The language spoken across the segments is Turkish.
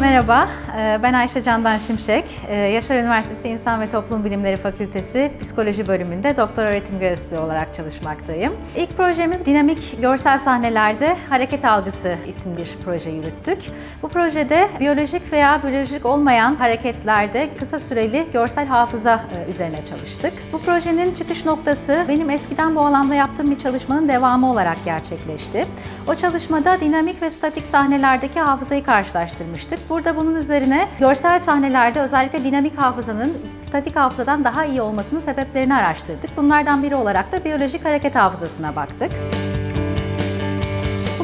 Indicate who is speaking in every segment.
Speaker 1: Merhaba, ben Ayşe Candan Şimşek. E, Yaşar Üniversitesi İnsan ve Toplum Bilimleri Fakültesi Psikoloji bölümünde doktor öğretim görevlisi olarak çalışmaktayım. İlk projemiz dinamik görsel sahnelerde hareket algısı isimli bir proje yürüttük. Bu projede biyolojik veya biyolojik olmayan hareketlerde kısa süreli görsel hafıza e, üzerine çalıştık. Bu projenin çıkış noktası benim eskiden bu alanda yaptığım bir çalışmanın devamı olarak gerçekleşti. O çalışmada dinamik ve statik sahnelerdeki hafızayı karşılaştırmıştık. Burada bunun üzerine görsel sahnelerde özellikle dinamik hafızanın statik hafızadan daha iyi olmasının sebeplerini araştırdık. Bunlardan biri olarak da biyolojik hareket hafızasına baktık.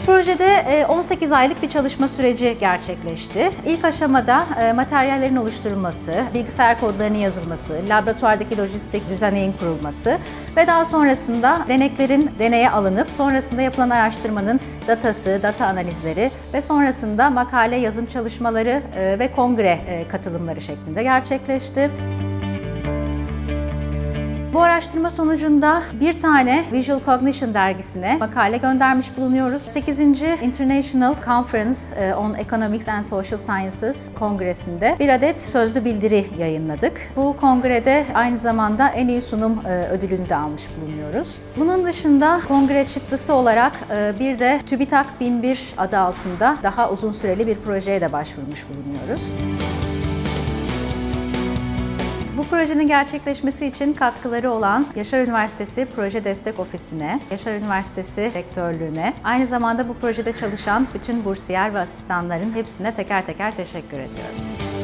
Speaker 1: Projede e, 18 aylık bir çalışma süreci gerçekleşti. İlk aşamada e, materyallerin oluşturulması, bilgisayar kodlarının yazılması, laboratuvardaki lojistik düzeneğin kurulması ve daha sonrasında deneklerin deneye alınıp sonrasında yapılan araştırmanın datası, data analizleri ve sonrasında makale yazım çalışmaları e, ve kongre e, katılımları şeklinde gerçekleşti. Bu araştırma sonucunda bir tane Visual Cognition dergisine makale göndermiş bulunuyoruz. 8. International Conference e, on Economics and Social Sciences kongresinde bir adet sözlü bildiri yayınladık. Bu kongrede aynı zamanda en iyi sunum e, ödülünü de almış bulunuyoruz. Bunun dışında kongre çıktısı olarak e, bir de TÜBİTAK 1001 adı altında daha uzun süreli bir projeye de başvurmuş bulunuyoruz. Projenin gerçekleşmesi için katkıları olan Yaşar Üniversitesi Proje Destek Ofisi'ne, Yaşar Üniversitesi Rektörlüğü'ne, aynı zamanda bu projede çalışan bütün bursiyer ve asistanların hepsine teker teker teşekkür ediyorum.